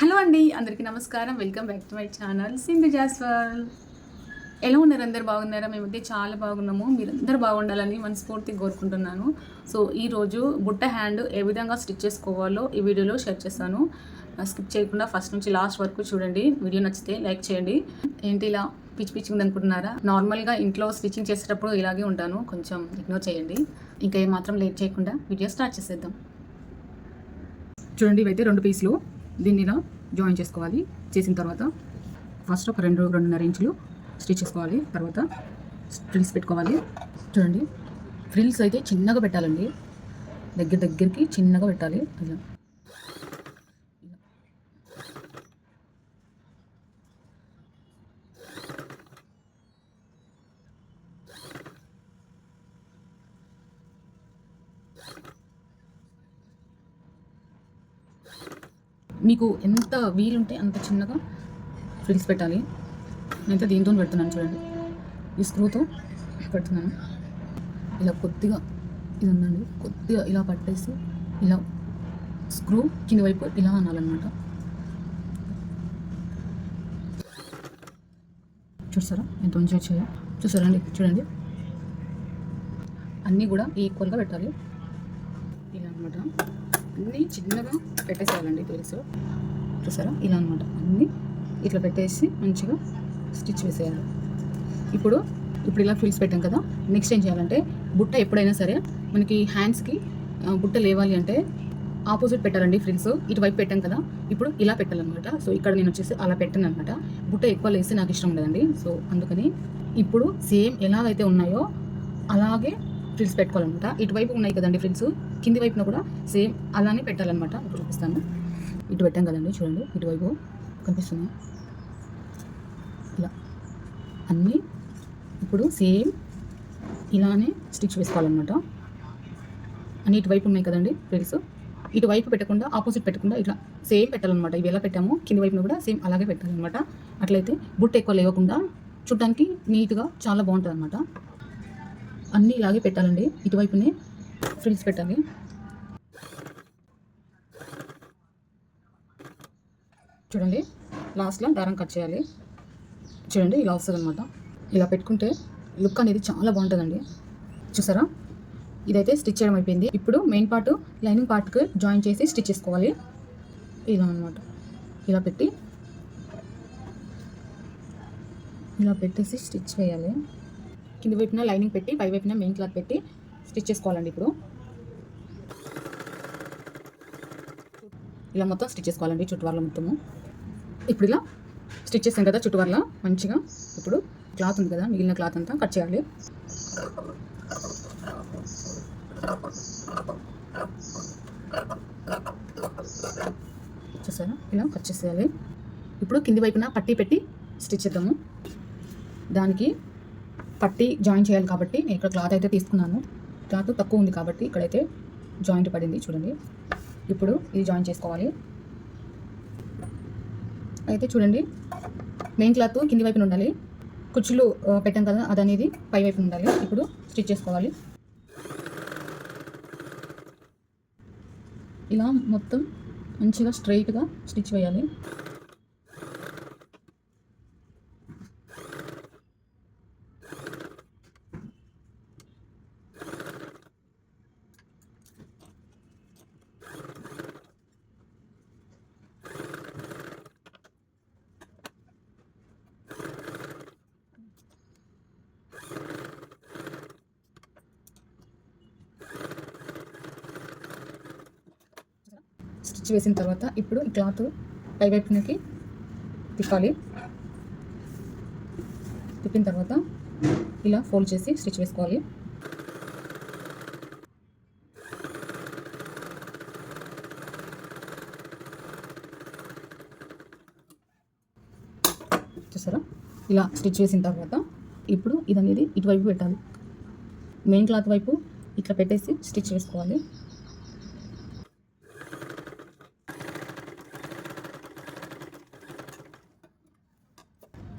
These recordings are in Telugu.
హలో అండి అందరికీ నమస్కారం. Welcome back to my channel. Sindhu Jaswal. ఎలా ఉన్నారు? అందరు బాగున్నారా? మేమైతే చాలా బాగున్నాము. మీరందరూ బాగుండాలని మనస్ఫూర్తిగా కోరుకుంటున్నాను. సో ఈరోజు బుట్ట హ్యాండ్ ఏ విధంగా స్టిచ్ చేసుకోవాలో ఈ వీడియోలో షేర్ చేస్తాను. స్కిప్ చేయకుండా ఫస్ట్ నుంచి లాస్ట్ వరకు చూడండి. వీడియో నచ్చితే లైక్ చేయండి. ఏంటి ఇలా పిచ్చి పిచ్చి ఉంది అనుకుంటున్నారా? నార్మల్గా ఇంట్లో స్టిచ్చింగ్ చేసేటప్పుడు ఇలాగే ఉంటాను. కొంచెం ఇగ్నోర్ చేయండి. ఇంకా ఏమాత్రం లేట్ చేయకుండా వీడియో స్టార్ట్ చేసేద్దాం. చూడండి ఇవైతే రెండు పీసులు. దీన్ని ఇలా జాయిన్ చేసుకోవాలి. చేసిన తర్వాత ఫస్ట్ ఒక రెండు రెండున్నర ఇంచులు స్టిచ్ చేసుకోవాలి. తర్వాత ఫ్రిల్స్ పెట్టుకోవాలి. చూడండి. ఫ్రిల్స్ అయితే చిన్నగా పెట్టాలండి. దగ్గర దగ్గరికి చిన్నగా పెట్టాలి. ఇలా మీకు ఎంత వీలుంటే అంత చిన్నగా ఫ్రిల్స్ పెట్టాలి. నేనైతే దీంతో పెడుతున్నాను చూడండి. ఈ స్క్రూతో పెడుతున్నాను. ఇలా కొద్దిగా ఇది ఉందండి. కొద్దిగా ఇలా పట్టేసి ఇలా స్క్రూ కింద వైపు ఇలా అనాలన్నమాట. చూసారా ఎంత మంచిగా వచ్చాయో. చూసారా అండి చూడండి. అన్నీ కూడా ఈక్వల్గా పెట్టాలి. ఇలా అనమాట అన్నీ చిన్నగా పెట్టేసేయాలండి తెలుసు చూసారా? ఇలా అనమాట అన్నీ ఇట్లా పెట్టేసి మంచిగా స్టిచ్ వేసేయాలి. ఇప్పుడు ఇప్పుడు ఇలా ఫ్రిల్స్ పెట్టాం కదా. నెక్స్ట్ ఏం చేయాలంటే బుట్ట ఎప్పుడైనా సరే మనకి హ్యాండ్స్కి బుట్ట లేవాలి అంటే ఆపోజిట్ పెట్టాలండి ఫ్రిల్స్ ఇటువైపు పెట్టాం కదా. ఇప్పుడు ఇలా పెట్టాలన్నమాట. సో ఇక్కడ నేను వచ్చేసి అలా పెట్టాను అనమాట బుట్ట ఎక్కువ లేస్తే నాకు ఇష్టం ఉండదండి. సో అందుకని ఇప్పుడు సేమ్ ఎలాగైతే ఉన్నాయో అలాగే ఫ్రిల్స్ పెట్టుకోవాలన్నమాట. ఇటువైపు ఉన్నాయి కదండి ఫ్రిల్స్ కింది వైపున కూడా సేమ్ అలానే పెట్టాలన్నమాట. ఇప్పుడు చూపిస్తాను. ఇటు పెట్టాం కదండి చూడండి. ఇటువైపు కనిపిస్తుంది. ఇలా. అన్నీ ఇప్పుడు సేమ్ ఇలానే స్టిచ్ వేసుకోవాలన్నమాట. అన్ని ఇటువైపు ఉన్నాయి కదండి ఫ్రిల్స్ ఇటువైపు పెట్టకుండా ఆపోజిట్ పెట్టకుండా ఇట్లా సేమ్ పెట్టాలన్నమాట. ఇవి ఎలా పెట్టామో కింది వైపున కూడా సేమ్ అలాగే పెట్టాలన్నమాట. అట్లయితే బుట్ట ఎక్కువ లేవకుండా చూడటానికి నీట్గా చాలా బాగుంటుంది అనమాట అన్నీ ఇలాగే పెట్టాలండి. ఇటువైపునే ఫ్రిల్స్ పెట్టాలి. చూడండి లాస్ట్లో దారం కట్ చేయాలి. చూడండి ఇలా వస్తుంది అనమాట ఇలా పెట్టుకుంటే లుక్ అనేది చాలా బాగుంటుందండి. చూసారా? ఇదైతే స్టిచ్ చేయడం అయిపోయింది. ఇప్పుడు మెయిన్ పార్ట్ లైనింగ్ పార్ట్కి జాయిన్ చేసి స్టిచ్ చేసుకోవాలి. ఇలా అనమాట ఇలా పెట్టి ఇలా పెట్టేసి స్టిచ్ చేయాలి. కింది వైపున లైనింగ్ పెట్టి పై వైపున మెయిన్ క్లాత్ పెట్టి స్టిచ్ చేసుకోవాలండి ఇప్పుడు. ఇలా మొత్తం స్టిచ్ చేసుకోవాలండి చుట్టువర్ల మొత్తము. ఇప్పుడు ఇలా స్టిచ్ చేసాం కదా చుట్టువర్ల మంచిగా. ఇప్పుడు క్లాత్ ఉంది కదా మిగిలిన క్లాత్ అంతా కట్ చేయాలి. చూసారా? ఇలా కట్ చేసేయాలి. ఇప్పుడు కింది వైపున పట్టీ పెట్టి స్టిచ్ చేద్దాము. దానికి పట్టి జాయిన్ చేయాలి కాబట్టి నేను ఇక్కడ క్లాత్ అయితే తీసుకున్నాను. క్లాత్ తక్కువ ఉంది కాబట్టి ఇక్కడైతే జాయింట్ పడింది చూడండి. ఇప్పుడు ఇది జాయిన్ చేసుకోవాలి. అయితే చూడండి మెయిన్ క్లాత్ కింది వైపున ఉండాలి. కుచ్చులు పెట్టాం కదా అది అనేది పై వైపున ఉండాలి. ఇప్పుడు స్టిచ్ చేసుకోవాలి. ఇలా మొత్తం మంచిగా స్ట్రైట్గా స్టిచ్ వేయాలి. స్టిచ్ వేసిన తర్వాత ఇప్పుడు ఈ క్లాత్ పై వైపునకి తిప్పాలి. తిప్పిన తర్వాత ఇలా ఫోల్డ్ చేసి స్టిచ్ వేసుకోవాలి. చూసారా? ఇలా స్టిచ్ వేసిన తర్వాత ఇప్పుడు ఇది అనేది ఇటువైపు పెట్టాలి. మెయిన్ క్లాత్ వైపు ఇట్లా పెట్టేసి స్టిచ్ వేసుకోవాలి.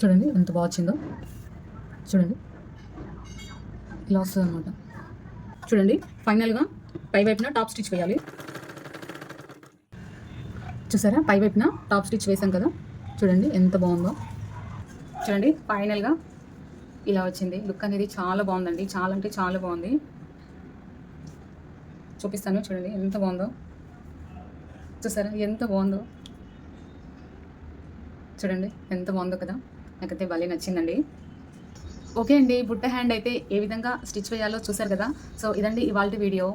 చూడండి ఎంత బాగా వచ్చిందో. చూడండి. ఇలా వస్తుంది అనమాట చూడండి ఫైనల్గా పై వైపున టాప్ స్టిచ్ వేయాలి. చూసారా? పై వైపున టాప్ స్టిచ్ వేసాం కదా. చూడండి ఎంత బాగుందో. చూడండి ఫైనల్గా ఇలా వచ్చింది. లుక్ అనేది చాలా బాగుందండి. చాలా అంటే చాలా బాగుంది. చూపిస్తాను చూడండి ఎంత బాగుందో. చూసారా? ఎంత బాగుందో. చూడండి ఎంత బాగుందో కదా. నాకైతే భలే నచ్చిందండి. ఓకే అండి బుట్ట హ్యాండ్ అయితే ఏ విధంగా స్టిచ్ వేయాలో చూసారు కదా? సో ఇదండి ఇవాళ వీడియో.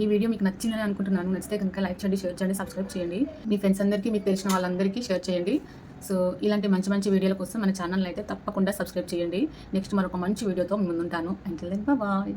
ఈ వీడియో మీకు నచ్చిందని అనుకుంటున్నాను. నచ్చితే కనుక లైక్ చేయండి షేర్ చేయండి సబ్స్క్రైబ్ చేయండి. మీ ఫ్రెండ్స్ అందరికీ మీకు తెలిసిన వాళ్ళందరికీ షేర్ చేయండి. సో ఇలాంటి మంచి మంచి వీడియోల కోసం మన ఛానల్ అయితే తప్పకుండా సబ్స్క్రైబ్ చేయండి. నెక్స్ట్ మరొక మంచి వీడియోతో ముందుంటాను. Until then bye